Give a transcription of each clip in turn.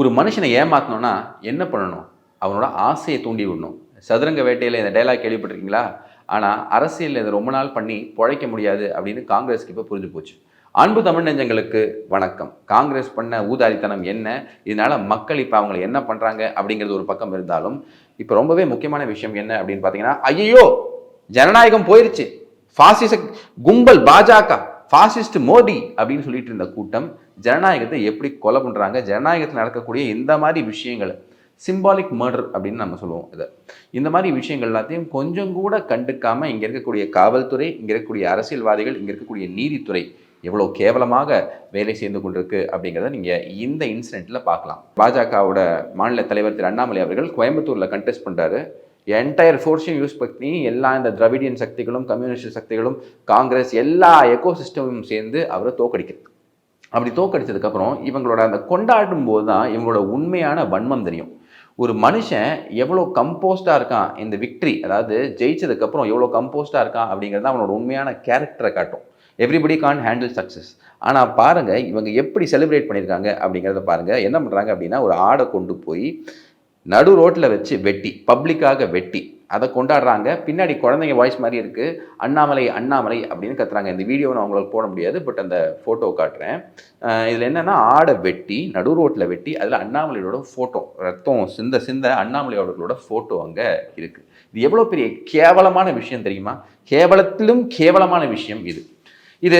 ஒரு மனுஷனை ஏமாத்தணும்னா என்ன பண்ணணும்? அவனோட ஆசையை தூண்டி விடணும். சதுரங்க வேட்டையில் இந்த டைலாக் கேள்விப்பட்டிருக்கீங்களா? ஆனால் அரசியலில் இதை ரொம்ப நாள் பண்ணி பிழைக்க முடியாது அப்படின்னு காங்கிரஸ்க்கு இப்போ புரிஞ்சு போச்சு. அன்பு தமிழ் நெஞ்சங்களுக்கு வணக்கம். காங்கிரஸ் பண்ண ஊதாரித்தனம் என்ன? இதனால் மக்கள் இப்போ அவங்களை என்ன பண்ணுறாங்க அப்படிங்கிறது ஒரு பக்கம் இருந்தாலும் இப்போ ரொம்பவே முக்கியமான விஷயம் என்ன அப்படின்னு பார்த்தீங்கன்னா ஐயோ ஜனநாயகம் போயிருச்சு. ஃபாசிச கும்பல் பாஜக. ஃபாசிஸ்ட் மோடி அப்படின்னு சொல்லிட்டு இருந்த கூட்டம் ஜனநாயகத்தை எப்படி கொலை பண்ணுறாங்க ஜனநாயகத்தில் நடக்கக்கூடிய இந்த மாதிரி விஷயங்களை சிம்பாலிக் மர்டர் அப்படின்னு நம்ம சொல்லுவோம் இதை. இந்த மாதிரி விஷயங்கள் எல்லாத்தையும் கொஞ்சம் கூட கண்டுக்காமல் இங்கே இருக்கக்கூடிய காவல்துறை இங்கே இருக்கக்கூடிய அரசியல்வாதிகள் இங்கே இருக்கக்கூடிய நீதித்துறை எவ்வளோ கேவலமாக வேலை செய்து கொண்டிருக்கு அப்படிங்கிறத நீங்கள் இந்த இன்சிடெண்ட்டில் பார்க்கலாம். பாஜகவோட மாநில தலைவர் திரு அண்ணாமலை அவர்கள் கோயம்புத்தூரில் கண்டெஸ்ட் பண்ணுறாரு என்டையர் ஃபோர்ஸையும் யூஸ் பற்றி எல்லா இந்த திராவிடியன் சக்திகளும் கம்யூனிஸ்ட் சக்திகளும் காங்கிரஸ் எல்லா எக்கோ சிஸ்டமும் சேர்ந்து அவரை தோக்கடிக்கிறது அப்படி தோக்கடிச்சதுக்கப்புறம் இவங்களோட அந்த கொண்டாடும் போது தான் இவங்களோட உண்மையான வன்மம் தெரியும். ஒரு மனுஷன் எவ்வளோ கம்போஸ்டாக இருக்கான் இந்த விக்ட்ரி அதாவது ஜெயிச்சதுக்கப்புறம் எவ்வளோ கம்போஸ்டாக இருக்கான் அப்படிங்கிறது அவனோட உண்மையான கேரக்டரை காட்டும். எவ்ரிபடி கான் ஹேண்டில் சக்ஸஸ் ஆனால் பாருங்கள் இவங்க எப்படி செலிப்ரேட் பண்ணியிருக்காங்க அப்படிங்கிறத பாருங்கள் என்ன பண்ணுறாங்க அப்படின்னா ஒரு ஆடை கொண்டு போய் நடு ரோட்டில் வச்சு வெட்டி பப்ளிக்காக வெட்டி. அதை கொண்டாடுறாங்க. பின்னாடி குழந்தைங்க வாய்ஸ் மாதிரி இருக்குது அண்ணாமலை அண்ணாமலை அப்படின்னு கத்துறாங்க. இந்த வீடியோ நான் அவங்களுக்கு போட முடியாது பட் அந்த ஃபோட்டோ காட்டுறேன். இதில் என்னென்னா ஆடை வெட்டி நடு ரோட்டில் வெட்டி அதில் அண்ணாமலையோட ஃபோட்டோ ரத்தம் சிந்த சிந்த அண்ணாமலையோட ஃபோட்டோ அங்கே இருக்குது இது எவ்வளோ பெரிய கேவலமான விஷயம் தெரியுமா? கேவலத்திலும் கேவலமான விஷயம் இது. இது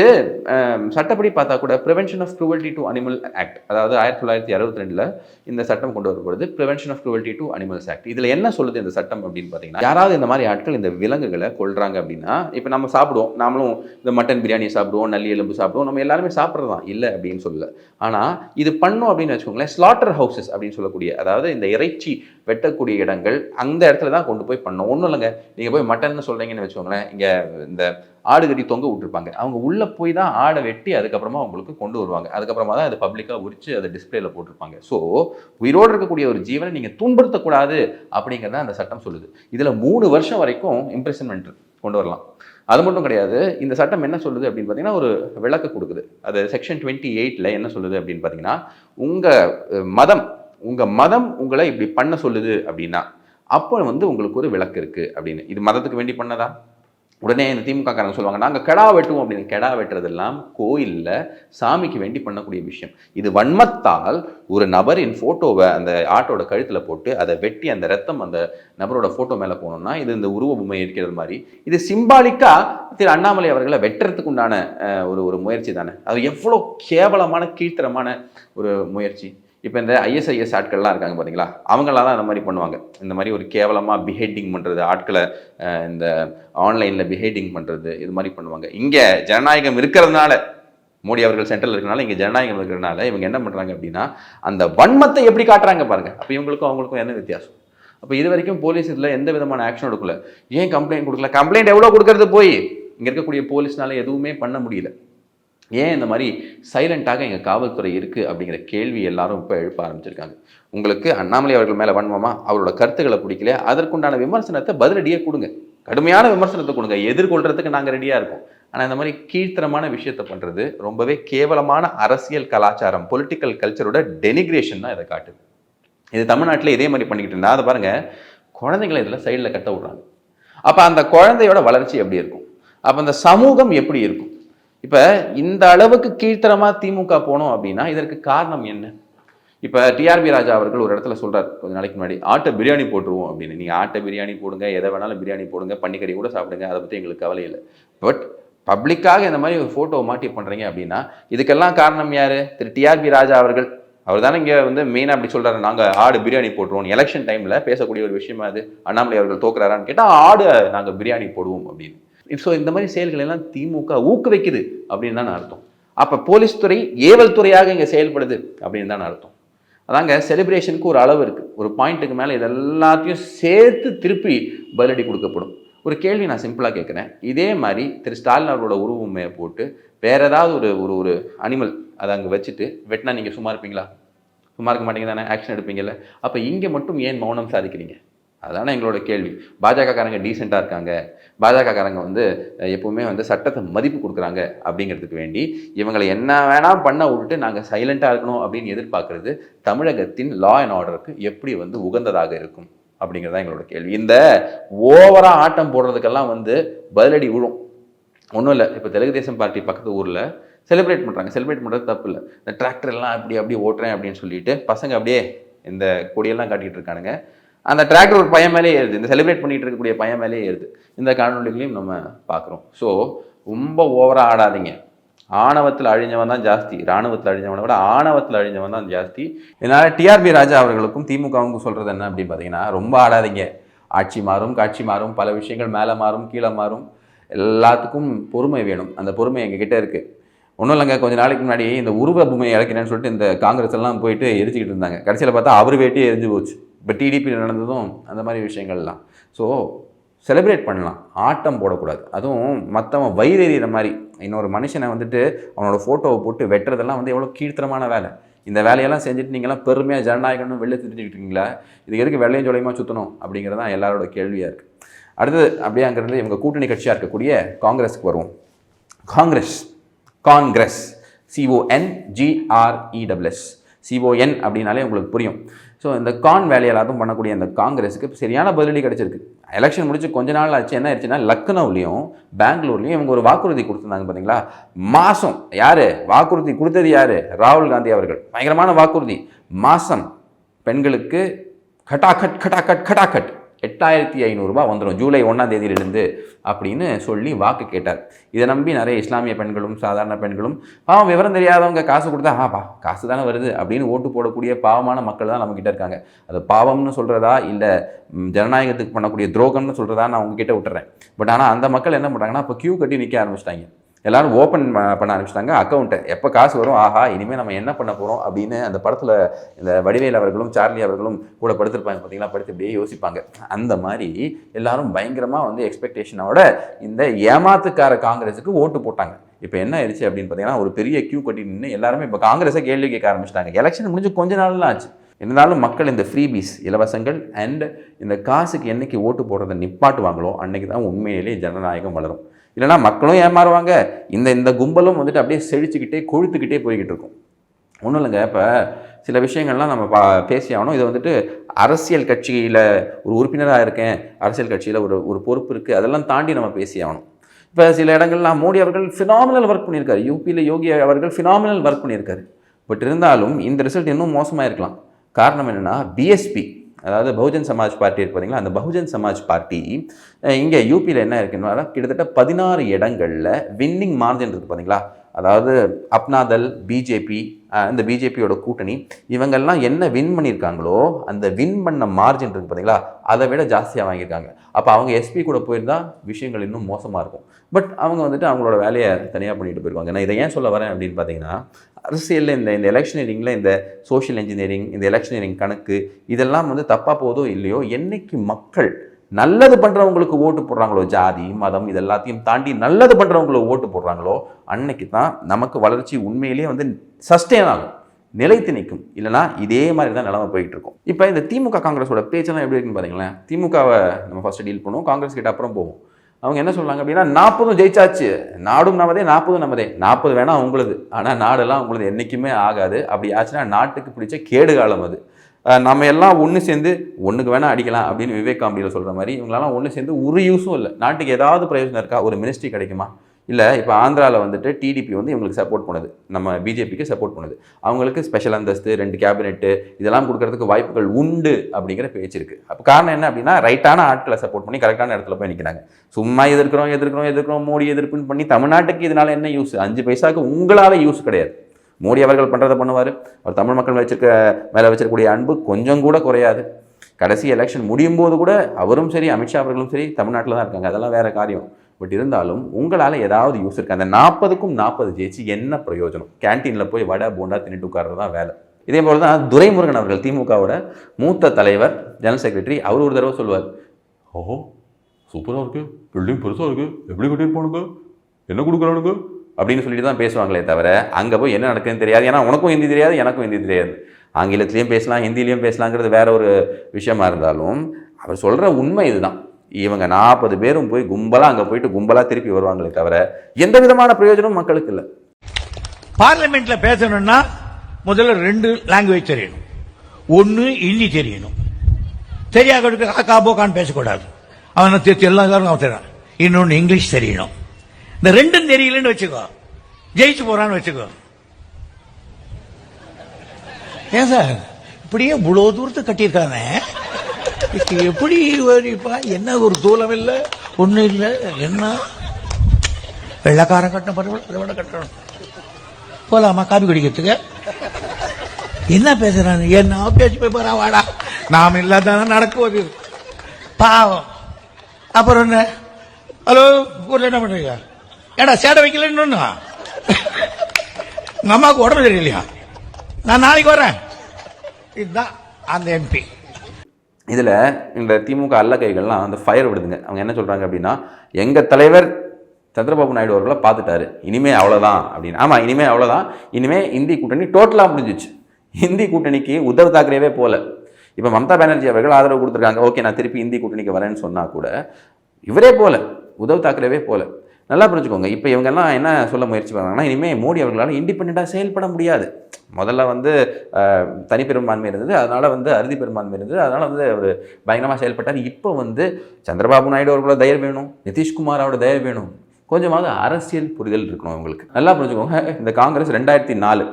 சட்டப்படி பார்த்தா கூட prevention of cruelty to animal act அதாவது ஆயிரத்தி தொள்ளாயிரத்தி அறுபத்தி ரெண்டில் இந்த சட்டம் கொண்டு வரப்படுது. Prevention of cruelty to animals act இதில் என்ன சொல்லுது இந்த சட்டம் அப்படின்னு பார்த்தீங்கன்னா யாராவது இந்த மாதிரி ஆட்கள் இந்த விலங்குகளை கொள்றாங்க அப்படின்னா இப்போ நம்ம சாப்பிடுவோம். நாமளும் இந்த மட்டன் பிரியாணி சாப்பிடுவோம் நல்லி எலும்பு சாப்பிடுவோம். நம்ம எல்லாருமே சாப்பிட்றதான் இல்லை அப்படின்னு சொல்லல. ஆனால் இது பண்ணும் அப்படின்னு வச்சுக்கோங்களேன் ஸ்லாட்டர் ஹவுசஸ் அப்படின்னு சொல்லக்கூடிய அதாவது இந்த இறைச்சி வெட்டக்கூடிய இடங்கள் அந்த இடத்துல தான் கொண்டு போய் பண்ணோம் ஒன்றும் இல்லைங்க. நீங்கள் போய் மட்டன்னு சொல்கிறீங்கன்னு வச்சுக்கோங்களேன் இங்கே இந்த ஆடு கட்டி தொங்க விட்டுருப்பாங்க. அவங்க உள்ளே போய் தான் ஆடை வெட்டி அதுக்கப்புறமா அவங்களுக்கு கொண்டு வருவாங்க. அதுக்கப்புறமா தான் அது பப்ளிக்காக உரிச்சு அதை டிஸ்பிளேல போட்டிருப்பாங்க. ஸோ உயிரோடு இருக்கக்கூடிய ஒரு ஜீவனை நீங்கள் துன்புறுத்தக்கூடாது அப்படிங்கிறத அந்த சட்டம் சொல்லுது. இதில் மூணு வருஷம் வரைக்கும் இம்ப்ரெஷன்மெண்ட் கொண்டு வரலாம். அது மட்டும் கிடையாது இந்த சட்டம் என்ன சொல்லுது அப்படின்னு பார்த்தீங்கன்னா ஒரு விளக்கு கொடுக்குது. அது செக்ஷன் டுவெண்ட்டி எயிட்டில் என்ன சொல்லுது அப்படின்னு பார்த்தீங்கன்னா உங்கள் மதம் உங்கள் மதம் உங்களை இப்படி பண்ண சொல்லுது அப்படின்னா அப்போ வந்து உங்களுக்கு ஒரு விளக்கு இருக்குது அப்படின்னு. இது மதத்துக்கு வேண்டி பண்ணதா? உடனே இந்த திமுகக்காரங்க சொல்லுவாங்க நாங்கள் கெடா வெட்டுவோம் அப்படின்னு. கெடா வெட்டுறதெல்லாம் கோயிலில் சாமிக்கு வேண்டி பண்ணக்கூடிய விஷயம். இது வன்மத்தால் ஒரு நபரின் ஃபோட்டோவை அந்த ஆட்டோட கழுத்தில் போட்டு அதை வெட்டி அந்த ரத்தம் அந்த நபரோட ஃபோட்டோ மேலே போனோம்னா இது இந்த உருவ பொம்மை இருக்கிறது மாதிரி. இது சிம்பாலிக்காக திரு அண்ணாமலை அவர்களை வெட்டுறதுக்கு உண்டான ஒரு ஒரு முயற்சி தானே. அது எவ்வளோ கேவலமான கீழ்த்தரமான ஒரு முயற்சி. இப்போ இந்த ஐஎஸ்ஐஎஸ் ஆட்கள்லாம் இருக்காங்க பார்த்தீங்களா அவங்களாம் தான் இந்த மாதிரி பண்ணுவாங்க. இந்த மாதிரி ஒரு கேவலமாக பிஹேட்டிங் பண்ணுறது ஆட்களை இந்த ஆன்லைனில் பிஹேட்டிங் பண்ணுறது இது மாதிரி பண்ணுவாங்க. இங்கே ஜனநாயகம் இருக்கிறதுனால மோடி அவர்கள் சென்ட்ரல் இருக்கிறனால இங்கே ஜனநாயகம் இருக்கிறதுனால இவங்க என்ன பண்ணுறாங்க அப்படின்னா அந்த வன்மத்தை எப்படி காட்டுறாங்க பாருங்க. அப்போ இவங்களுக்கும் அவங்களுக்கும் என்ன வித்தியாசம்? அப்போ இது வரைக்கும் போலீஸ் இதில் எந்த விதமான ஆக்ஷன் எடுக்கல. ஏன் கம்ப்ளைண்ட் கொடுக்கல? கம்ப்ளைண்ட் எவ்வளோ கொடுக்கறது போய்? இங்கே இருக்கக்கூடிய போலீஸ்னால எதுவுமே பண்ண முடியல. ஏன் இந்த மாதிரி சைலண்ட்டாக எங்கள் காவல்துறை இருக்குது அப்படிங்கிற கேள்வி எல்லாரும் இப்போ எழுப்ப ஆரம்பிச்சிருக்காங்க. உங்களுக்கு அண்ணாமலை அவர்கள் மேலே வன்மமா? அவரோட கருத்துக்களை பிடிக்கல அதற்குண்டான விமர்சனத்தை பதிலடியே கொடுங்க. கடுமையான விமர்சனத்தை கொடுங்க. எதிர்கொள்றதுக்கு நாங்கள் ரெடியாக இருக்கோம். ஆனால் இந்த மாதிரி கீழ்த்தரமான விஷயத்தை பண்ணுறது ரொம்பவே கேவலமான அரசியல் கலாச்சாரம் பொலிட்டிக்கல் கல்ச்சரோட டெனிக்ரேஷன் தான் இதை காட்டுது. இது தமிழ்நாட்டில் இதே மாதிரி பண்ணிக்கிட்டு இருந்தா. அதை பாருங்கள் குழந்தைங்களை இதில் சைடில் கட்ட விடுறாங்க. அப்போ அந்த குழந்தையோட வளர்ச்சி எப்படி இருக்கும்? அப்போ அந்த சமூகம் எப்படி இருக்கும்? இப்போ இந்த அளவுக்கு கீழ்த்தரமாக திமுக போனோம் அப்படின்னா இதற்கு காரணம் என்ன? இப்போ டிஆர்பி ராஜா அவர்கள் ஒரு இடத்துல சொல்கிறார் கொஞ்ச நாளைக்கு முன்னாடி ஆட்டை பிரியாணி போட்டுருவோம் அப்படின்னு. நீங்கள் ஆட்டை பிரியாணி போடுங்க எதை வேணாலும் பிரியாணி போடுங்க பன்னிக்கறி கூட சாப்பிடுங்க அதை பற்றி எங்களுக்கு கவலை இல்லை. பட் பப்ளிக்காக இந்த மாதிரி ஒரு ஃபோட்டோ மாட்டி பண்ணுறீங்க அப்படின்னா இதுக்கெல்லாம் காரணம் யார்? திரு டிஆர்பி ராஜா அவர்கள். அவர் தானே இங்கே வந்து மெயினாக அப்படி சொல்கிறாரு நாங்கள் ஆடு பிரியாணி போட்டுருவோம். எலெக்ஷன் டைமில் பேசக்கூடிய ஒரு விஷயமா அது? அண்ணாமலை அவர்கள் தோக்குறாரான்னு கேட்டால் ஆடு நாங்கள் பிரியாணி போடுவோம் அப்படின்னு. ஸோ இந்த மாதிரி செயல்கள் எல்லாம் திமுக ஊக்குவிக்குது அப்படின்னு தான் அர்த்தம். அப்போ போலீஸ் துறை ஏவல் துறையாக இங்கே செயல்படுது அப்படின்னு தான் அர்த்தம். அதாங்க செலிப்ரேஷனுக்கு ஒரு அளவு இருக்குது ஒரு பாயிண்ட்டுக்கு மேலே இது எல்லாத்தையும் சேர்த்து திருப்பி பதிலடி கொடுக்கப்படும். ஒரு கேள்வி நான் சிம்பிளாக கேட்குறேன். இதே மாதிரி திரு. ஸ்டாலின் அவரோட உருவமையை போட்டு வேற ஏதாவது ஒரு ஒரு ஒரு அனிமல் அதை அங்கே வச்சுட்டு வெட்டினா நீங்கள் சும்மா இருப்பீங்களா? சும்மா இருக்க மாட்டீங்க தானே ஆக்ஷன் எடுப்பீங்கல்ல? அப்போ இங்கே மட்டும் ஏன் மௌனம் சாதிக்கிறீங்க? அதான எங்களோட கேள்வி. பாஜகக்காரங்க டீசெண்டாக இருக்காங்க. பாஜகக்காரங்க வந்து எப்போவுமே வந்து சட்டத்தை மதிப்பு கொடுக்குறாங்க அப்படிங்கிறதுக்கு வேண்டி இவங்களை என்ன வேணால் பண்ண விட்டுட்டு நாங்கள் சைலண்ட்டாக இருக்கணும் அப்படின்னு எதிர்பார்க்குறது தமிழகத்தின் லா அண்ட் ஆர்டருக்கு எப்படி வந்து உகந்ததாக இருக்கும் அப்படிங்கிறதா எங்களோட கேள்வி. இந்த ஓவராக ஆட்டம் போடுறதுக்கெல்லாம் வந்து பதிலடி விழும். ஒன்றும் இல்லை. இப்போ தெலுங்கு தேசம் பார்ட்டி பக்கத்து ஊரில் செலிப்ரேட் பண்ணுறாங்க செலிப்ரேட் பண்ணுறது தப்பு இல்லை. இந்த டிராக்டர் எல்லாம் அப்படி அப்படி ஓட்டுறேன் அப்படின்னு சொல்லிட்டு பசங்க அப்படியே இந்த கொடியெல்லாம் காட்டிகிட்டு இருக்கானுங்க. அந்த டிராக்டர் ஒரு பையன் மேலே ஏறுது. இந்த செலிப்ரேட் பண்ணிட்டு இருக்கக்கூடிய பையன் மேலே ஏறுது. இந்த காணொலிகளையும் நம்ம பார்க்குறோம். ஸோ ரொம்ப ஓவராக ஆடாதீங்க. ஆணவத்தில் அழிஞ்சவன் தான் ஜாஸ்தி. இராணுவத்தில் அழிஞ்சவனை விட ஆணவத்தில் அழிஞ்சவன் தான் ஜாஸ்தி. இதனால் டிஆர்பி ராஜா அவர்களுக்கும் திமுகவுக்கும் சொல்கிறது என்ன அப்படின்னு பார்த்தீங்கன்னா ரொம்ப ஆடாதீங்க. ஆட்சி மாறும் காட்சி மாறும் பல விஷயங்கள் மேலே மாறும் கீழே மாறும். எல்லாத்துக்கும் பொறுமை வேணும். அந்த பொறுமை எங்ககிட்ட இருக்குது ஒன்றும் இல்லைங்க கொஞ்ச நாளைக்கு முன்னாடி இந்த உருவ பொம்மையை இழக்கிறேன்னு சொல்லிட்டு இந்த காங்கிரஸ் எல்லாம் போயிட்டு எரிச்சிக்கிட்டு இருந்தாங்க. கடைசியில் பார்த்தா அவர் வேட்டியே எரிஞ்சு போச்சு. இப்போ டிடிபியில் நடந்ததும் அந்த மாதிரி விஷயங்கள்லாம். ஸோ செலிப்ரேட் பண்ணலாம். ஆட்டம் போடக்கூடாது. அதுவும் மற்றவன் வயிறெறிகிற மாதிரி. இன்னொரு மனுஷனை வந்துட்டு அவனோட ஃபோட்டோவை போட்டு வெட்டுறதெல்லாம் வந்து எவ்வளோ கீழ்த்தரமான வேலை. இந்த வேலையெல்லாம் செஞ்சுட்டு நீங்களாம் பெருமையாக ஜனநாயகம்னு வெளில தெரிஞ்சுக்கிட்டு இருக்கீங்களா? இது எதுக்கு வெள்ளையும் ஜோலையுமா சுற்றணும் அப்படிங்கிறது தான் எல்லாரோட கேள்வியாக இருக்குது அடுத்தது அப்படியே அங்கேருந்து இவங்க கூட்டணி கட்சியாக இருக்கக்கூடிய காங்கிரஸுக்கு வருவோம். Congress. Congress. C O N G R E double S C O N அப்படின்னாலே உங்களுக்கு புரியும். ஸோ இந்த கான் வேலையெல்லாம் பண்ணக்கூடிய அந்த காங்கிரஸுக்கு சரியான பதிலடி கிடச்சிருக்கு. எலெக்ஷன் முடிச்சு கொஞ்ச நாள் ஆச்சு என்ன ஆயிடுச்சுன்னா லக்னோவிலையும் பெங்களூர்லையும் இவங்க ஒரு வாக்குறுதி கொடுத்துருந்தாங்க பார்த்தீங்களா மாதம் யார்? வாக்குறுதி கொடுத்தது யார்? ராகுல் காந்தி அவர்கள். பயங்கரமான வாக்குறுதி. மாதம் பெண்களுக்கு கட்டாக்கட் கட்டாக்கட் கட் எட்டாயிரத்தி ஐநூறுரூபா வந்துடும் ஜூலை ஒன்றாம் தேதியிலிருந்து அப்படின்னு சொல்லி வாக்கு கேட்டார். இதை நம்பி நிறைய இஸ்லாமிய பெண்களும் சாதாரண பெண்களும் பாவம் விவரம் தெரியாதவங்க காசு கொடுத்தா ஆப்பா காசு தானே வருது அப்படின்னு ஓட்டு போடக்கூடிய பாவமான மக்கள் தான் நம்மக்கிட்ட இருக்காங்க. அது பாவம்னு சொல்கிறதா இல்லை ஜனநாயகத்துக்கு பண்ணக்கூடிய துரோகம்னு சொல்கிறதா நான் உங்ககிட்ட விட்டுறேன். பட் ஆனால் அந்த மக்கள் என்ன பண்ணுறாங்கன்னா இப்போ கியூ கட்டி நிற்க ஆரம்பிச்சிட்டாங்க. எல்லாரும் ஓப்பன் பண்ண ஆரம்பிச்சிட்டாங்க. அக்கௌண்ட்டை எப்போ காசு வரும்? ஆஹா இனிமேல் நம்ம என்ன பண்ண போகிறோம் அப்படின்னு அந்த படத்தில் இந்த வடிவேல் அவர்களும் சார்லி அவர்களும் கூட படுத்திருப்பாங்க பார்த்தீங்களா படுத்து இப்படியே யோசிப்பாங்க. அந்த மாதிரி எல்லாரும் பயங்கரமாக வந்து எக்ஸ்பெக்டேஷனோட இந்த ஏமாத்துக்கார காங்கிரஸுக்கு ஓட்டு போட்டாங்க. இப்போ என்ன ஆயிடுச்சு அப்படின்னு பார்த்தீங்கன்னா ஒரு பெரிய கியூ கட்டி நின்று எல்லாருமே இப்போ காங்கிரஸை கேள்வி கேட்க ஆரம்பிச்சிட்டாங்க. எலெக்ஷன் முடிஞ்சு கொஞ்ச நாள்லாம் ஆச்சு. இருந்தாலும் மக்கள் இந்த ஃப்ரீபீஸ் இலவசங்கள் அண்ட் இந்த காசுக்கு என்னைக்கு ஓட்டு போடுறதை நிப்பாட்டுவாங்களோ அன்னைக்கு தான் உண்மையிலேயே ஜனநாயகம் வளரும். இல்லைனா மக்களும் ஏமாறுவாங்க. இந்த இந்த கும்பலும் வந்துட்டு அப்படியே செழிச்சுக்கிட்டே கொழுத்துக்கிட்டே போய்கிட்டு இருக்கும். ஒன்றும் இல்லைங்க. இப்போ சில விஷயங்கள்லாம் நம்ம பா பேசி ஆகணும். இது வந்துட்டு அரசியல் கட்சியில் ஒரு உறுப்பினராக இருக்கேன். அரசியல் கட்சியில் ஒரு ஒரு பொறுப்பு இருக்குது அதெல்லாம் தாண்டி நம்ம பேசி ஆகணும். இப்போ சில இடங்கள்லாம் மோடி அவர்கள் ஃபினாமினல் ஒர்க் பண்ணியிருக்காரு. யூபியில் யோகி அவர்கள் ஃபினாமினல் ஒர்க் பண்ணியிருக்காரு. பட் இருந்தாலும் இந்த ரிசல்ட் இன்னும் மோசமாக இருக்கலாம் காரணம் என்னென்னா பிஎஸ்பி அதாவது பகுஜன் சமாஜ் பார்ட்டி இருக்கு பார்த்தீங்களா அந்த பகுஜன் சமாஜ் பார்ட்டி இங்கே யூபியில் என்ன இருக்குன்னா கிட்டத்தட்ட பதினாறு இடங்களில் வின்னிங் மார்ஜின் இருக்குது பார்த்தீங்களா அதாவது அப்னாதல் பிஜேபி இந்த பிஜேபியோட கூட்டணி இவங்கெல்லாம் என்ன வின் பண்ணியிருக்காங்களோ அந்த வின் பண்ண மார்ஜின் இருக்குது பார்த்தீங்களா அதை விட ஜாஸ்தியாக வாங்கியிருக்காங்க. அப்போ அவங்க எஸ்பி கூட போயிருந்தா விஷயங்கள் இன்னும் மோசமாக இருக்கும். பட் அவங்க வந்துட்டு அவங்களோட வேலையை தனியாக பண்ணிட்டு போயிருவாங்க. நான் இதை ஏன் சொல்ல வரேன் அப்படின்னு பார்த்தீங்கன்னா அரசியலில் இந்த இந்த எலெக்ஷனரிங்கில் இந்த சோஷியல் இன்ஜினியரிங் இந்த எலெக்ஷனரிங் கணக்கு இதெல்லாம் வந்து தப்பாக போதோ இல்லையோ என்னைக்கு மக்கள் நல்லது பண்ணுறவங்களுக்கு ஓட்டு போடுறாங்களோ? ஜாதி மதம் இது எல்லாத்தையும் தாண்டி நல்லது பண்ணுறவங்களுக்கு ஓட்டு போடுறாங்களோ? அன்னைக்கு தான் நமக்கு வளர்ச்சி உண்மையிலேயே வந்து சஸ்டெயின் ஆகும். நிலைத்து நிற்கும். இல்லைனா இதே மாதிரி தான் நிலமை போயிட்டு இருக்கும். இப்போ இந்த திமுக காங்கிரஸோட பேச்செல்லாம் எப்படி இருக்குன்னு பார்த்தீங்களேன் திமுகவை நம்ம ஃபஸ்ட்டு டீல் பண்ணுவோம் காங்கிரஸ் கிட்ட அப்புறம் போவோம். அவங்க என்ன சொல்கிறாங்க அப்படின்னா நாற்பதும் ஜெயிச்சாச்சு. நாடும் நமதே நாற்பதும் நமதே. நாற்பது வேணால் உங்களுது. ஆனால் நாடெல்லாம் உங்களுது என்றைக்குமே ஆகாது. அப்படி ஆச்சுன்னா நாட்டுக்கு பிடிச்ச கேடு காலம் அது. நம்ம எல்லாம் ஒன்று சேர்ந்து ஒன்றுக்கு வேணால் அடிக்கலாம் அப்படின்னு விவேக் காம்பியில் சொல்கிற மாதிரி இவங்களெல்லாம் ஒன்று சேர்ந்து ஒரு யூஸும் இல்லை. நாட்டுக்கு ஏதாவது பிரயோஜனம் இருக்கா? ஒரு மினிஸ்ட்ரி கிடைக்குமா? இல்லை இப்போ ஆந்திராவில் வந்துட்டு டிடிபி வந்து இவங்களுக்கு சப்போர்ட் பண்ணுது. நம்ம பிஜேபிக்கு சப்போர்ட் பண்ணுது. அவங்களுக்கு ஸ்பெஷல் அந்தஸ்து ரெண்டு கேபினெட்டு இதெல்லாம் கொடுக்கறதுக்கு வாய்ப்புகள் உண்டு அப்படிங்கிற பேச்சு இருக்குது அப்போ காரணம் என்ன அப்படின்னா ரைட்டான ஆட்களை சப்போர்ட் பண்ணி கரெக்டான இடத்துல போய் நிற்கிறாங்க சும்மா எதிர்க்கிறோம் எதிர்க்கிறோம் எதிர்க்கிறோம் மோடி எதிர்ப்புன்னு பண்ணி தமிழ்நாட்டுக்கு இதனால் என்ன யூஸ் அஞ்சு பைசாவுக்கு உங்களால் யூஸ் கிடையாது. மோடி அவர்கள் பண்ணுறதை பண்ணுவார். அவர் தமிழ் மக்கள் வச்சிருக்க மேலே வச்சிருக்கக்கூடிய அன்பு கொஞ்சம் கூட குறையாது. கடைசி எலெக்ஷன் முடியும் போது கூட அவரும் சரி அமித்ஷா அவர்களும் சரி தமிழ்நாட்டில் தான் இருக்காங்க. அதெல்லாம் வேறு காரியம். பட் இருந்தாலும் உங்களால் ஏதாவது யூஸ் இருக்கு. அந்த நாற்பதுக்கும் நாற்பது ஜெயிச்சு என்ன பிரயோஜனம்? கேன்டீனில் போய் வடை போண்டா தின்னுட்டு உட்கார்றது தான் வேலை. இதே போல் தான் துரைமுருகன் அவர்கள் திமுகவோட மூத்த தலைவர் ஜெனரல் செக்ரட்டரி அவர் ஒரு தடவை சொல்லுவார். ஓஹோ சூப்பராக இருக்கு. பில்டிங் பெருசாக இருக்குது எப்படி கட்டியிருப்பானுங்க என்ன கொடுக்குறானுங்க? அப்படின்னு சொல்லிட்டு தான் பேசுவாங்களே தவிர அங்கே போய் என்ன நடக்குதுன்னு தெரியாது. ஏன்னா உனக்கும் ஹிந்தி தெரியாது எனக்கும் ஹிந்தி தெரியாது. ஆங்கிலத்திலையும் பேசலாம் ஹிந்திலையும் பேசலாங்கிறது வேற ஒரு விஷயமா இருந்தாலும் அவர் சொல்கிற உண்மை இதுதான். இவங்க நாற்பது பேரும் போய் கும்பலாக அங்கே போயிட்டு கும்பலாக திருப்பி வருவாங்களே தவிர எந்த விதமான பிரயோஜனமும் மக்களுக்கு இல்லை. பார்லிமெண்ட்ல பேசணும்னா முதல்ல ரெண்டு லாங்குவேஜ் தெரியணும். ஒன்று ஹிந்தி தெரியணும். தெரியாத காக்கா போக்கான்னு பேசக்கூடாது. அவனை தெரிஞ்சு எல்லா காரணம் அவன் தெரியும் இன்னொன்று இங்கிலீஷ் தெரியணும். இந்த ரெண்டும் தெரியலன்னு வச்சுக்கோ. ஜெயிச்சு போறான்னு வச்சுக்கோ. ஏன் சார்? இப்படியே இவ்வளவு தூரத்து கட்டியிருக்கானே? எப்படி வரிப்பா? என்ன ஒரு தூலம் இல்ல ஒன்றும் இல்ல என்ன? வெள்ளக்காரன் கட்டணும் பரவாயில்ல அதை விட கட்டணும். போலாமா காபி குடிக்கிறதுக்கு? என்ன பேசுறான்? என்ன பேச்சு போய் போறா வாடா. நாம் இல்லாதான் நடக்குவது. பாவம். அப்புறம் என்ன? ஹலோ ஊர்ல என்ன பண்றீங்க? ஏடா சேடை வைக்கலன்னு? ஒண்ணு உங்க அம்மாவுக்கு உடம்பு சரியில்லையா? நான் நாளைக்கு வரேன். இதுதான் அந்த எம்பி இதில் இந்த திமுக அல்ல கைகள்லாம் அந்த ஃபயர் விடுதுங்க. அவங்க என்ன சொல்கிறாங்க அப்படின்னா எங்கள் தலைவர் சந்திரபாபு நாயுடு அவர்களை பார்த்துட்டாரு. இனிமே அவ்வளோதான் அப்படின்னு. ஆமாம் இனிமே அவ்வளோதான் இனிமே இந்தி கூட்டணி டோட்டலாக முடிஞ்சிச்சு. இந்தி கூட்டணிக்கு உத்தவ் தாக்கரேவே போல இப்போ மம்தா பானர்ஜி அவர்கள் ஆதரவு கொடுத்துருக்காங்க. ஓகே நான் திருப்பி இந்தி கூட்டணிக்கு வரேன்னு சொன்னால் கூட இவரே போகல. உத்தவ் தாக்கரேவே போகல. நல்லா புரிஞ்சுக்கோங்க. இப்போ இவங்கெல்லாம் என்ன சொல்ல முயற்சி பண்ணுறாங்கன்னா இனிமேல் மோடி அவர்களால் இண்டிபெண்ட்டாக செயல்பட முடியாது. முதல்ல வந்து தனிப்பெரும்பான்மை இருந்தது. அதனால் வந்து அறுதி பெரும்பான்மை இருந்தது. அதனால் வந்து அவர் பயங்கரமாக செயல்பட்டார். இப்போ வந்து சந்திரபாபு நாயுடு அவர்களோட தயர் வேணும். நிதிஷ்குமாரோட தயர் வேணும். கொஞ்சமாவது அரசியல் புரிதல் இருக்கணும் அவங்களுக்கு. நல்லா புரிஞ்சுக்கோங்க. இந்த காங்கிரஸ் ரெண்டாயிரத்தி நாலு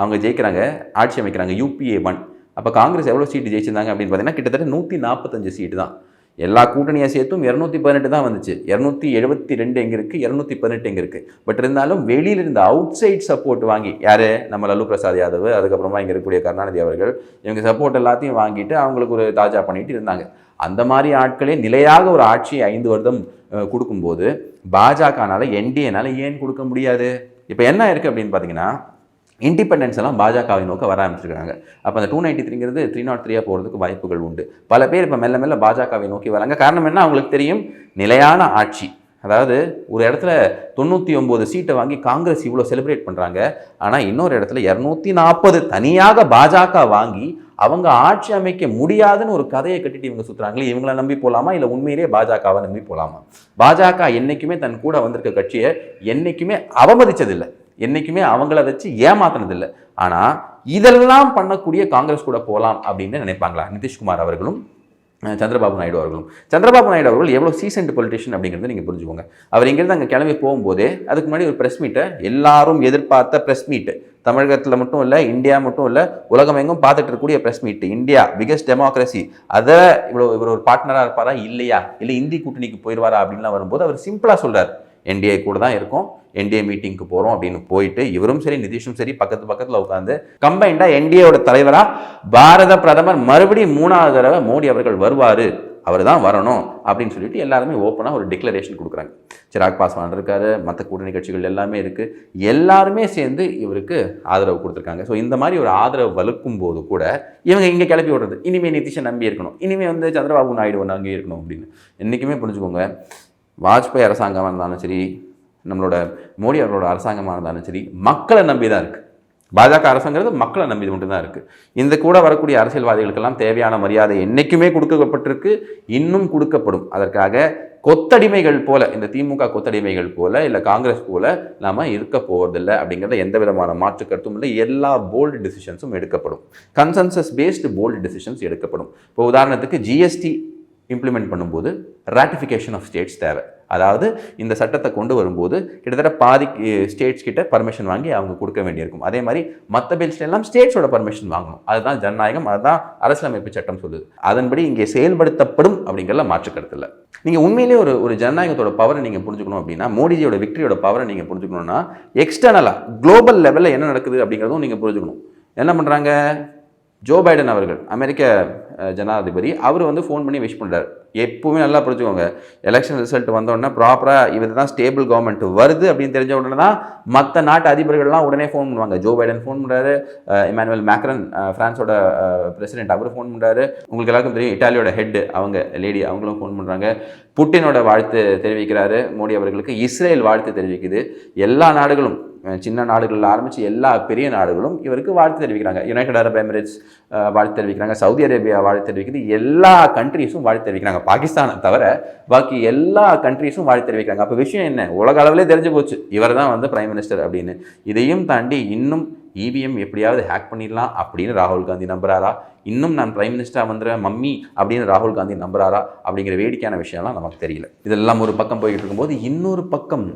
அவங்க ஜெயிக்கிறாங்க. ஆட்சி அமைக்கிறாங்க. யூபிஏ ஒன் அப்போ காங்கிரஸ் எவ்வளோ சீட்டு ஜெயிச்சிருந்தாங்க அப்படின்னு பார்த்தீங்கன்னா கிட்டத்தட்ட நூற்றி நாற்பத்தஞ்சு சீட்டு தான். எல்லா கூட்டணியை சேர்த்தும் இரநூத்தி பதினெட்டு தான் வந்துச்சு. இரநூத்தி எழுபத்தி ரெண்டு எங்கே இருக்குது இரநூத்தி பதினெட்டு எங்கே இருக்குது பட் இருந்தாலும் வெளியில் இருந்த அவுட் சைட் சப்போர்ட் வாங்கி யார்? நம்ம லல்லு பிரசாத் யாதவ் அதுக்கப்புறமா இங்கே இருக்கக்கூடிய கருணாநிதி அவர்கள் இவங்க சப்போர்ட் எல்லாத்தையும் வாங்கிட்டு அவங்களுக்கு ஒரு தாஜா பண்ணிட்டு இருந்தாங்க. அந்த மாதிரி ஆட்களே நிலையாக ஒரு ஆட்சியை ஐந்து வருடம் கொடுக்கும்போது பாஜகனால என்டிஏனால ஏன் கொடுக்க முடியாது? இப்போ என்ன இருக்குது அப்படின்னு பார்த்தீங்கன்னா இண்டிபெண்டன்ஸ் எல்லாம் பாஜகவை நோக்க வர ஆரம்பிச்சிருக்காங்க. அப்போ அந்த டூ நைன்டி த்ரீங்கிறது த்ரீ நாட் த்ரீயாக போகிறதுக்கு வாய்ப்புகள் உண்டு. பல பேர் இப்போ மெல்ல மெல்ல பாஜகவை நோக்கி வராங்க. காரணம் என்ன? அவங்களுக்கு தெரியும் நிலையான ஆட்சி. அதாவது ஒரு இடத்துல தொண்ணூற்றி ஒம்பது சீட்டை வாங்கி காங்கிரஸ் இவ்வளோ செலிப்ரேட் பண்ணுறாங்க ஆனால் இன்னொரு இடத்துல இரநூத்தி நாற்பது தனியாக பாஜக வாங்கி அவங்க ஆட்சி அமைக்க முடியாதுன்னு ஒரு கதையை கட்டிட்டு இவங்க சுற்றுறாங்களே இவங்கள நம்பி போகலாமா இல்லை உண்மையிலேயே பாஜகவை நம்பி போகலாமா பாஜக என்றைக்குமே தன் கூட வந்திருக்க கட்சியை என்றைக்குமே அவமதித்ததில்லை என்றைக்குமே அவங்கள வச்சு ஏமாத்தினதில்லை. ஆனால் இதெல்லாம் பண்ணக்கூடிய காங்கிரஸ் கூட போகலாம் அப்படின்னு நினைப்பாங்களா? நிதிஷ்குமார் அவர்களும் சந்திரபாபு நாயுடு அவர்களும். சந்திரபாபு நாயுடு அவர்கள் எவ்வளோ சீசன்ட் பொலிட்டிஷியன் அப்படிங்கிறத நீங்கள் புரிஞ்சுக்கோங்க. அவர் இங்கேருந்து அங்கே கிளம்பி போகும்போதே அதுக்கு முன்னாடி ஒரு ப்ரெஸ் மீட்டை எல்லாரும் எதிர்பார்த்த ப்ரெஸ் மீட்டு தமிழகத்தில் மட்டும் இல்லை இந்தியா மட்டும் இல்லை உலகம் எங்கும் பார்த்துட்டு இருக்கக்கூடிய press meet India biggest democracy அதை இவ்வளோ இவர் ஒரு பார்ட்னராக இருப்பாரா? இல்லையா? இல்லை இந்தி கூட்டணிக்கு போயிடுவாரா அப்படின்லாம் வரும்போது அவர் சிம்பிளாக சொல்கிறார் என்டிஏ கூட தான் இருக்கோம். என்டிஏ மீட்டிங்க்கு போகிறோம் அப்படின்னு போயிட்டு இவரும் சரி நிதிஷும் சரி பக்கத்து பக்கத்தில் உட்காந்து கம்பைண்டாக என்டிஏவோட தலைவராக பாரத பிரதமர் மறுபடியும் மூணாவது தடவை மோடி அவர்கள் வருவார் அவர் தான் வரணும் அப்படின்னு சொல்லிட்டு எல்லாருமே ஓப்பனாக ஒரு டிக்ளரேஷன் கொடுக்குறாங்க. சிராக் பாஸ்வான் இருக்காரு மற்ற கூட்டணி கட்சிகள் எல்லாமே இருக்குது எல்லாருமே சேர்ந்து இவருக்கு ஆதரவு கொடுத்துருக்காங்க. ஸோ இந்த மாதிரி ஒரு ஆதரவு வலுக்கும் போது கூட இவங்க இங்கே கிளப்பி விடுறது. இனிமேல் நிதிஷை நம்பி இருக்கணும். இனிமேல் வந்து சந்திரபாபு நாயுடு ஒன்று அங்கே இருக்கணும் அப்படின்னு. என்றைக்குமே புரிஞ்சுக்கோங்க வாஜ்பாய் அரசாங்கமாக இருந்தாலும் சரி நம்மளோட மோடி அவர்களோட அரசாங்கமாக இருந்தாலும் சரி மக்களை நம்பி தான் இருக்குது பாஜக அரசுங்கிறது மக்களை நம்பி மட்டும்தான் இருக்குது இந்த கூட வரக்கூடிய அரசியல்வாதிகளுக்கெல்லாம் தேவையான மரியாதை என்றைக்குமே கொடுக்கப்பட்டிருக்கு இன்னும் கொடுக்கப்படும். அதற்காக கொத்தடிமைகள் போல இந்த திமுக கொத்தடிமைகள் போல இல்லை காங்கிரஸ் போல நாம் இருக்க போவதில்லை அப்படிங்கிறத எந்த விதமான மாற்று கருத்தும் இல்லை. எல்லா போல்டு டிசிஷன்ஸும் எடுக்கப்படும். கன்சென்சஸ் பேஸ்டு போல்டு டிசிஷன்ஸ் எடுக்கப்படும். இப்போ உதாரணத்துக்கு ஜிஎஸ்டி இம்ப்ளிமெண்ட் பண்ணும்போது ராட்டிஃபிகேஷன் ஆஃப் ஸ்டேட்ஸ் தேவை. அதாவது இந்த சட்டத்தை கொண்டு வரும்போது கிட்டத்தட்ட பாதி ஸ்டேட்ஸ் கிட்ட பர்மிஷன் வாங்கி அவங்க கொடுக்க வேண்டியிருக்கும். அதே மாதிரி மற்ற பில்ஸ்ல எல்லாம் ஸ்டேட்ஸோட பர்மிஷன் வாங்கணும். அதுதான் ஜனநாயகம் அதுதான் அரசியலமைப்பு சட்டம் சொல்லுது. அதன்படி இங்கே செயல்படுத்தப்படும் அப்படிங்கிறத மாற்றுக்கிறது இல்லை. நீங்கள் உண்மையிலேயே ஒரு ஒரு ஜனநாயகத்தோட பவரை நீங்கள் புரிஞ்சுக்கணும் அப்படின்னா மோடிஜியோட விக்டரியோட பவரை நீங்கள் புரிஞ்சுக்கணும்னா எக்ஸ்டர்னலாக குளோபல் லெவலில் என்ன நடக்குது அப்படிங்கிறதும் நீங்கள் புரிஞ்சுக்கணும். என்ன பண்ணுறாங்க ஜோ பைடன் அவர்கள் அமெரிக்க ஜனாதிபதி அவர் வந்து ஃபோன் பண்ணி விஷ் பண்ணுறாரு எப்பவுமே நல்லா புரிஞ்சுக்கோங்க. எலெக்ஷன் ரிசல்ட் வந்தோடனே ப்ராப்பராக இவர் தான் ஸ்டேபிள் கவர்மெண்ட் வருது அப்படின்னு தெரிஞ்ச உடனே தான் மற்ற நாட்டு அதிபர்கள்லாம் உடனே ஃபோன் பண்ணுவாங்க. ஜோ பைடன் ஃபோன் பண்ணுறாரு இமானுவல் மேக்ரன் ஃப்ரான்ஸோட பிரசிடென்ட் அவர் ஃபோன் பண்ணுறாரு உங்களுக்கு எல்லாருக்கும் தெரியும் இட்டாலியோட ஹெட் அவங்க லேடி அவங்களும் ஃபோன் பண்ணுறாங்க புட்டினோட வாழ்த்து தெரிவிக்கிறாரு. மோடி அவர்களுக்கு இஸ்ரேல் வாழ்த்து தெரிவிக்குது. எல்லா நாடுகளும் சின்ன நாடுகளில் ஆரம்பித்து எல்லா பெரிய நாடுகளும் இவருக்கு வாழ்த்து தெரிவிக்கிறாங்க. யுனைடெட் அரப் எமிரேட்ஸ் வாழ்த்து தெரிவிக்கிறாங்க. சவுதி அரேபியா வாழ்த்து தெரிவிக்கிறது எல்லா கண்ட்ரீஸும் வாழ்த்து தெரிவிக்கிறாங்க. பாகிஸ்தானை தவிர பாக்கி எல்லா கண்ட்ரீஸும் வாழ்த்து தெரிவிக்கிறாங்க. அப்போ விஷயம் என்ன? உலக அளவிலே தெரிஞ்சு போச்சு. இவர் தான் வந்து பிரைம் மினிஸ்டர் அப்படின்னு. இதையும் தாண்டி இன்னும் இவிஎம் எப்படியாவது ஹேக் பண்ணிடலாம் அப்படின்னு ராகுல் காந்தி நம்புறாரா? இன்னும் நான் பிரைம் மினிஸ்டராக வந்துடுவேன் மம்மி அப்படின்னு ராகுல் காந்தி நம்புறாரா அப்படிங்கிற வேடிக்கையான விஷயம்லாம் நமக்கு தெரியல. இதெல்லாம் ஒரு பக்கம் போய்கிட்டு இருக்கும்போது இன்னொரு பக்கம்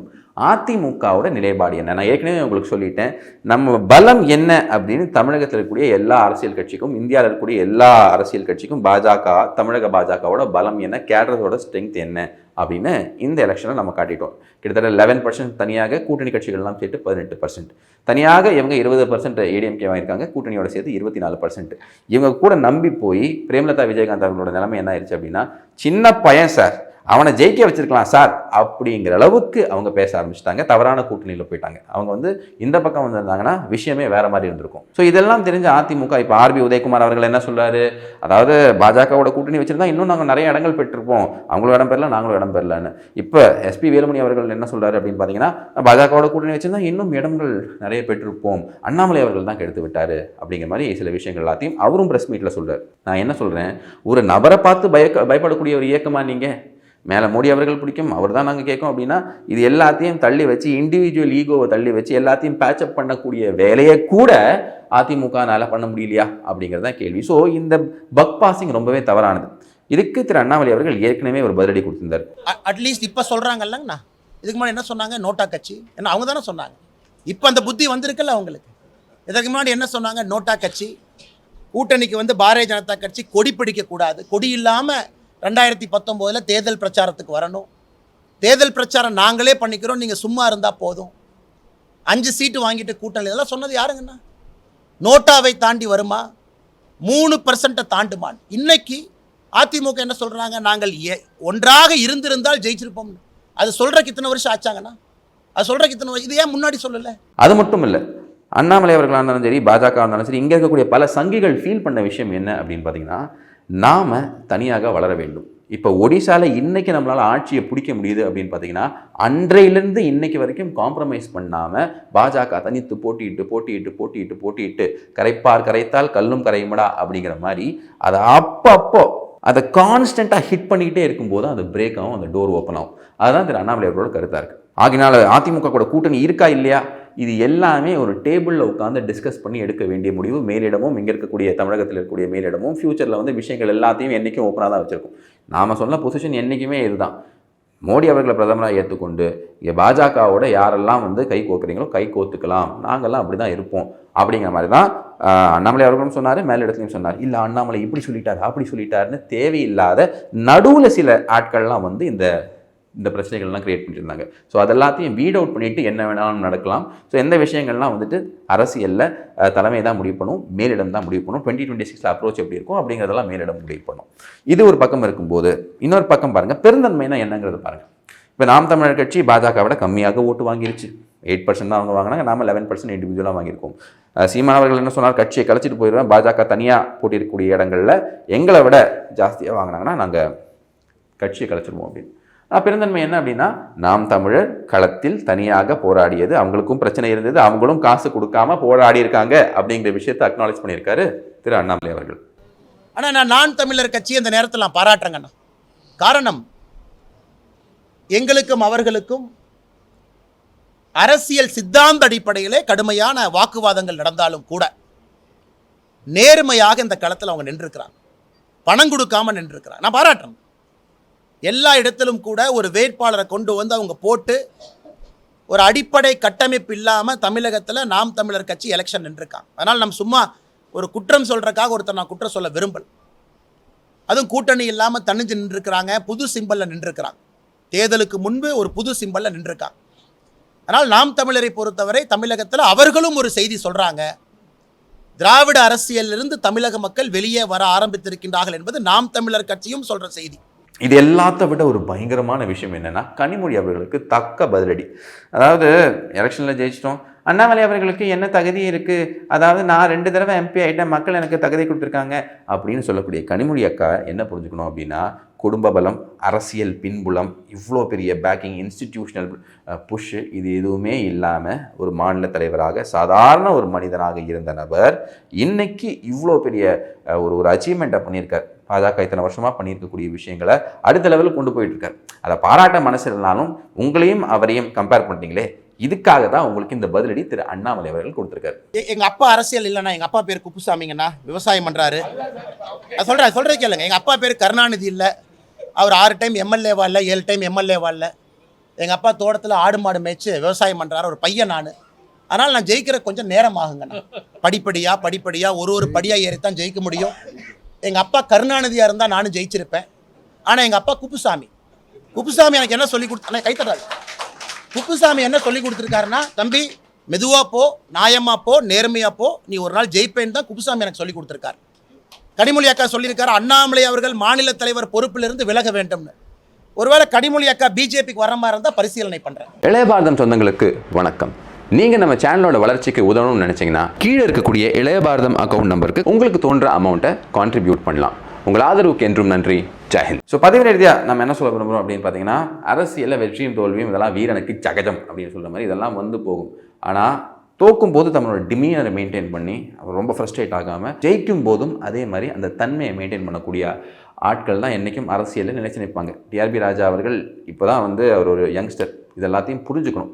அதிமுகவோட நிலைப்பாடு என்ன? நான் ஏற்கனவே உங்களுக்கு சொல்லிட்டேன் நம்ம பலம் என்ன அப்படின்னு தமிழகத்தில் இருக்கக்கூடிய எல்லா அரசியல் கட்சிக்கும் இந்தியாவில் இருக்கக்கூடிய எல்லா அரசியல் கட்சிக்கும் பாஜக தமிழக பாஜகவோட பலம் என்ன? கேடரஸோட ஸ்ட்ரென்த் என்ன? அப்படின்னு இந்த எலெக்ஷனில் நம்ம காட்டிட்டோம். கிட்டத்தட்ட லெவன் பர்சன்ட் தனியாக கூட்டணி கட்சிகள்லாம் சேர்த்து பதினெட்டு பர்சன்ட் தனியாக இவங்க இருபது பர்சன்ட் ஏடிஎம்கே வாங்கியிருக்காங்க கூட்டணியோட சேர்த்து இருபத்தி நாலு பர்சன்ட் இவங்க கூட நம்பி போய் பிரேமலதா விஜயகாந்த் அவர்களோட நிலைமை என்ன ஆயிடுச்சு அப்படின்னா சின்ன பையன் சார். அவனை ஜெயிக்க வச்சிருக்கலாம் சார் அப்படிங்கிற அளவுக்கு அவங்க பேச ஆரம்பிச்சிட்டாங்க. தவறான கூட்டணியில் போயிட்டாங்க. அவங்க வந்து இந்த பக்கம் வந்திருந்தாங்கன்னா விஷயமே வேற மாதிரி இருந்திருக்கும். ஸோ இதெல்லாம் தெரிஞ்ச அதிமுக இப்போ ஆர்பி உதயகுமார் அவர்கள் என்ன சொல்றாரு? அதாவது பாஜகவோட கூட்டணி வச்சிருந்தா இன்னும் நாங்கள் நிறைய இடங்கள் பெற்றிருப்போம். அவங்களும் இடம் பெறல நாங்களும் இடம் பெறலன்னு. இப்போ எஸ்பி வேலுமணி அவர்கள் என்ன சொல்றாரு அப்படின்னு பார்த்தீங்கன்னா பாஜகவோட கூட்டணி வச்சிருந்தா இன்னும் இடங்கள் நிறைய பெற்றிருப்போம். அண்ணாமலை அவர்கள் தான் கெடுத்து விட்டாரு அப்படிங்கிற மாதிரி சில விஷயங்கள் எல்லாத்தையும் அவரும் பிரஸ் மீட்டில் சொல்றாரு. நான் என்ன சொல்றேன்? ஒரு நபரை பார்த்து பயக்க பயப்படக்கூடிய ஒரு இயக்கமா நீங்கள் மேலே மோடி அவர்கள் பிடிக்கும் அவர் தான் நாங்கள் கேட்கும் அப்படின்னா இது எல்லாத்தையும் தள்ளி வச்சு இண்டிவிஜுவல் ஈகோவை தள்ளி வச்சு எல்லாத்தையும் பேச்சப் பண்ணக்கூடிய வேலையை கூட அதிமுகனால் பண்ண முடியலையா அப்படிங்கிறது தான் கேள்வி. ஸோ இந்த பக் பாசிங் ரொம்பவே தவறானது. இதுக்கு திரு அண்ணாமலை அவர்கள் ஏற்கனவே ஒரு பதிலடி கொடுத்திருந்தார். அட்லீஸ்ட் இப்போ சொல்கிறாங்கல்லங்கண்ணா இதுக்கு முன்னாடி என்ன சொன்னாங்க? நோட்டா கட்சி. என்ன அவங்க தானே சொன்னாங்க. இப்போ அந்த புத்தி வந்திருக்குல்ல அவங்களுக்கு. இதுக்கு முன்னாடி என்ன சொன்னாங்க? நோட்டா கட்சி. கூட்டணிக்கு வந்து பாரதிய ஜனதா கட்சி கொடி பிடிக்கக்கூடாது. கொடி இல்லாமல் ரெண்டாயிரத்தி பத்தொம்போதில் தேர்தல் பிரச்சாரத்துக்கு வரணும். தேர்தல் பிரச்சாரம் நாங்களே பண்ணிக்கிறோம். நீங்கள் சும்மா இருந்தால் போதும். அஞ்சு சீட்டு வாங்கிட்டு கூட்டணி இதெல்லாம் சொன்னது யாருங்கண்ணா? நோட்டாவை தாண்டி வருமா? மூணு பர்சன்ட்டை தாண்டுமான். இன்னைக்கு அதிமுக என்ன சொல்கிறாங்க நாங்கள் ஏ- ஒன்றாக இருந்திருந்தால் ஜெயிச்சிருப்போம். அது சொல்கிறக்கு இத்தனை வருஷம் ஆச்சாங்கண்ணா? அது சொல்கிறக்கு இத்தனை வருஷம் இது ஏன் முன்னாடி சொல்லலை? அது மட்டும் இல்லை. அண்ணாமலை அவர்களாக இருந்தாலும் சரி பாஜக இருந்தாலும் சரி இங்கே இருக்கக்கூடிய பல சங்கிகள் ஃபீல் பண்ண விஷயம் என்ன அப்படின்னு பார்த்தீங்கன்னா நாம் தனியாக வளர வேண்டும். இப்போ ஒடிசாவில் இன்றைக்கி நம்மளால் ஆட்சியை பிடிக்க முடியுது அப்படின்னு பார்த்தீங்கன்னா அன்றையிலிருந்து இன்னைக்கு வரைக்கும் காம்ப்ரமைஸ் பண்ணாமல் பாஜக தனித்து போட்டியிட்டு போட்டியிட்டு போட்டியிட்டு போட்டியிட்டு கரைப்பார் கரைத்தால் கல்லும் கரையுமடா அப்படிங்கிற மாதிரி அதை அப்பப்போ அதை கான்ஸ்டண்ட்டாக ஹிட் பண்ணிக்கிட்டே இருக்கும்போது அந்த பிரேக் ஆகும் அந்த டோர் ஓப்பன் ஆகும். அதுதான் திரு அண்ணாமலை அவர்களோட கருத்தாக இருக்குது ஆகினால அதிமுக கூட கூட்டணி இருக்கா இல்லையா? இது எல்லாமே ஒரு டேபிளில் உட்காந்து டிஸ்கஸ் பண்ணி எடுக்க வேண்டிய முடிவு. மேலிடமும் இங்கே இருக்கக்கூடிய தமிழகத்தில் இருக்கக்கூடிய மேலிடமும் ஃப்யூச்சரில் வந்து விஷயங்கள் எல்லாத்தையும் என்றைக்கும் ஓப்பனாக தான் வச்சுருக்கும். நாம் சொன்ன பொசிஷன் என்றைக்குமே இதுதான். மோடி அவர்களை பிரதமராக ஏற்றுக்கொண்டு இங்கே பாஜகவோட யாரெல்லாம் வந்து கை கோக்குறீங்களோ கை கோத்துக்கலாம். நாங்கள்லாம் அப்படி தான் இருப்போம். அப்படிங்கிற மாதிரி தான் அண்ணாமலை அவர்களும் சொன்னார் மேலிடத்துலையும் சொன்னார். இல்லை அண்ணாமலை இப்படி சொல்லிட்டார் அப்படி சொல்லிட்டாருன்னு தேவையில்லாத நடுவில் சில ஆட்கள்லாம் வந்து இந்த இந்த பிரச்சனைகள்லாம் க்ரியேட் பண்ணியிருந்தாங்க ஸோ அதெல்லாத்தையும் வீட் அவுட் பண்ணிவிட்டு என்ன வேணாலும் நடக்கலாம். ஸோ எந்த விஷயங்கள்லாம் வந்துட்டு அரசியலில் தலைமை தான் முடிவு பண்ணும் மேலிடம் தான் முடிவு பண்ணும் டுவெண்ட்டி டுவெண்ட்டி சிக்ஸில் அப்ரோச் எப்படி இருக்கும் அப்படிங்கிறதெல்லாம் மேலிடம் முடிவு பண்ணும். இது ஒரு பக்கம் இருக்கும்போது இன்னொரு பக்கம் பாருங்கள் பெருந்தன்மைனா என்னங்கிறது பாருங்கள் இப்போ நாம் தமிழர் கட்சி பாஜக விட கம்மியாக ஓட்டு வாங்கிருச்சு. எயிட் பர்சன்ட் தான் அவங்க வாங்கினாங்க நாம லெவன் பர்சன்ட் இண்டிவிஜுவலாக வாங்கியிருக்கோம். சீமானவர்கள் என்ன சொன்னார் கட்சியை கலைச்சிட்டு போயிடுவேன் பாஜக தனியாக போட்டியிருக்கக்கூடிய இடங்களில் எங்களை விட ஜாஸ்தியாக வாங்கினாங்கன்னா நாங்கள் கட்சியை கலைச்சிருவோம் அப்படின்னு. பெருந்தன்மை என்ன அப்படின்னா நாம் தமிழர் களத்தில் தனியாக போராடியது அவங்களுக்கும் பிரச்சனை இருந்தது அவங்களும் காசு கொடுக்காம போராடி இருக்காங்க அப்படிங்கிற விஷயத்தை அக்னாலேஜ் பண்ணியிருக்காரு திரு அண்ணாமலை அவர்கள். ஆனால் நான் நான் தமிழர் கட்சி அந்த நேரத்தில் நான் பாராட்டுறேங்கண்ணா காரணம் எங்களுக்கும் அவர்களுக்கும் அரசியல் சித்தாந்த அடிப்படையிலே கடுமையான வாக்குவாதங்கள் நடந்தாலும் கூட நேர்மையாக இந்த களத்தில் அவங்க நின்றுருக்கிறாங்க. பணம் கொடுக்காம நின்றுருக்கிறாங்க. நான் பாராட்டுறேன். எல்லா இடத்திலும் கூட ஒரு வேட்பாளரை கொண்டு வந்து அவங்க போட்டு ஒரு அடிப்படை கட்டமைப்பு இல்லாமல் தமிழகத்தில் நாம் தமிழர் கட்சி எலெக்ஷன் நின்றுருக்காங்க. அதனால் நம்ம சும்மா ஒரு குற்றம் சொல்கிறக்காக ஒருத்தர் நான் குற்றம் சொல்ல விரும்பல். அதுவும் கூட்டணி இல்லாமல் தனிஞ்சு நின்றுருக்கிறாங்க. புது சிம்பலில் நின்றுருக்கிறாங்க. தேர்தலுக்கு முன்பு ஒரு புது சிம்பலில் நின்றுருக்காங்க. அதனால் நாம் தமிழரை பொறுத்தவரை தமிழகத்தில் அவர்களும் ஒரு செய்தி சொல்கிறாங்க திராவிட அரசியலிலிருந்து தமிழக மக்கள் வெளியே வர ஆரம்பித்திருக்கின்றார்கள் என்பது நாம் தமிழர் கட்சியும் சொல்கிற செய்தி. இது எல்லாத்த விட ஒரு பயங்கரமான விஷயம் என்னென்னா கனிமொழி அவர்களுக்கு தக்க பதிலடி. அதாவது எலெக்ஷனில் ஜெயிச்சிட்டோம். அண்ணாமலை அவர்களுக்கு என்ன தகுதி இருக்குது அதாவது நான் ரெண்டு தடவை எம்பி ஆகிட்டேன் மக்கள் எனக்கு தகுதி கொடுத்துருக்காங்க அப்படின்னு சொல்லக்கூடிய கனிமொழி அக்கா என்ன புரிஞ்சுக்கணும் அப்படின்னா குடும்ப பலம் அரசியல் பின்புலம் இவ்வளோ பெரிய பேக்கிங் இன்ஸ்டிடியூஷனல் புஷ்ஷு இது எதுவுமே இல்லாமல் ஒரு மாநில தலைவராக சாதாரண ஒரு மனிதனாக இருந்த நபர் இன்னைக்கு இவ்வளோ பெரிய ஒரு ஒரு அச்சீவ்மெண்ட்டை பண்ணியிருக்கார். பாஜக இத்தனை வருஷமாக பண்ணியிருக்கக்கூடிய விஷயங்களை அடுத்த லெவலுக்கு கொண்டு போயிட்டு இருக்காரு அதை பாராட்ட மனசு இல்லைனாலும் உங்களையும் அவரையும் கம்பேர் பண்ணிட்டீங்களே இதுக்காக தான் உங்களுக்கு இந்த பதிலடி திரு அண்ணாமலை அவர்கள் கொடுத்துருக்காரு. எங்க அப்பா அரசியல் இல்லைண்ணா எங்க அப்பா பேர் குப்புசாமிங்கண்ணா விவசாயம் பண்றாரு. நான் சொல்றேன் சொல்ற கேளுங்க. எங்க அப்பா பேர் கருணாநிதி இல்லை. அவர் ஆறு டைம் எம்எல்ஏவா இல்லை ஏழு டைம் எம்எல்ஏவா இல்லை. எங்க அப்பா தோட்டத்தில் ஆடு மாடு மேய்ச்சி விவசாயம் பண்றாரு. ஒரு பையன் நான். அதனால் நான் ஜெயிக்கிற கொஞ்சம் நேரம் ஆகுங்கண்ணா. படிப்படியாக படிப்படியாக ஒரு ஒரு படியாக ஏறித்தான் ஜெயிக்க முடியும். எங்கள் அப்பா கருணாநிதியாக இருந்தால் நானும் ஜெயிச்சிருப்பேன். ஆனால் எங்கள் அப்பா குப்புசாமி. குப்புசாமி எனக்கு என்ன சொல்லி கொடுத்தா கைத்தட்டாரு குப்புசாமி என்ன சொல்லி கொடுத்துருக்காருன்னா தம்பி மெதுவாக போ நியாயமாக போ நேர்மையாக போ நீ ஒரு நாள் ஜெயிப்பேன்னு தான் குப்புசாமி எனக்கு சொல்லி கொடுத்துருக்காரு. கனிமொழி அக்கா சொல்லியிருக்காரு அண்ணாமலை அவர்கள் மாநில தலைவர் பொறுப்பிலிருந்து விலக வேண்டும்னு. ஒருவேளை கனிமொழி அக்கா பிஜேபிக்கு வர மாதிரி இருந்தால் பரிசீலனை பண்ணுறேன் இளையபாரதம் சொந்தங்களுக்கு வணக்கம். நீங்கள் நம்ம சேனலோட வளர்ச்சிக்கு உதவணும்னு நினைச்சீங்கன்னா கீழே இருக்கக்கூடிய இளைய பாரதம் அக்கௌண்ட் நம்பருக்கு உங்களுக்கு தோன்ற அமௌண்ட்டை கான்ட்ரிபியூட் பண்ணலாம். உங்கள் ஆதரவுக்கு என்றும் நன்றி. ஜெயஹிந்த் ஸோ பதிவு ரீதியாக நம்ம என்ன சொல்ல விரும்புகிறோம் அப்படின்னு பார்த்தீங்கன்னா அரசியலில் வெற்றியும் தோல்வியும் இதெல்லாம் வீரனுக்கு சகஜம் அப்படின்னு சொல்கிற மாதிரி இதெல்லாம் வந்து போகும். ஆனால் தோக்கும் போது தன்னோட டிமியரை மெயின்டைன் பண்ணி அவர் ரொம்ப ஃப்ரஸ்ட்ரேட் ஆகாமல் ஜெயிக்கும் போதும் அதே மாதிரி அந்த தன்மையை மெயின்டைன் பண்ணக்கூடிய ஆட்கள் தான் என்றைக்கும் அரசியலில் நிலைச்சு நிற்பாங்க. டிஆர்பி ராஜா அவர்கள் இப்போ தான் வந்து அவர் ஒரு யங்ஸ்டர் இது எல்லாத்தையும் புரிஞ்சுக்கணும்.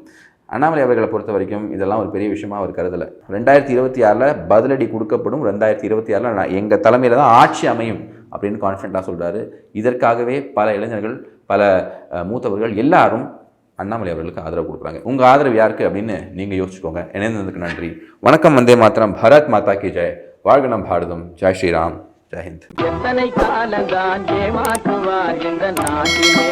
அண்ணாமலை அவர்களை பொறுத்த வரைக்கும் இதெல்லாம் ஒரு பெரிய விஷயமா அவர் கருதலை. ரெண்டாயிரத்தி இருபத்தி ஆறில் பதிலடி கொடுக்கப்படும். ரெண்டாயிரத்தி இருபத்தி ஆறில் நான் எங்கள் தலைமையில் தான் ஆட்சி அமையும் அப்படின்னு கான்ஃபிடண்ட்டாக சொல்கிறாரு இதற்காகவே பல இளைஞர்கள் பல மூத்தவர்கள் எல்லாரும் அண்ணாமலை அவர்களுக்கு ஆதரவு கொடுக்குறாங்க. உங்கள் ஆதரவு யாருக்கு அப்படின்னு நீங்கள் யோசிச்சுக்கோங்க. இணைந்ததுக்கு நன்றி. வணக்கம் வந்தே மாத்திரம். பரத் மாதா கி ஜெய். வாழ்க நம் பாரதம். ஜெய் ஸ்ரீராம். ஜெய் ஹிந்த். எத்தனை காலந்தான் ஏமாற்றுவார் இந்த நாட்டிலே?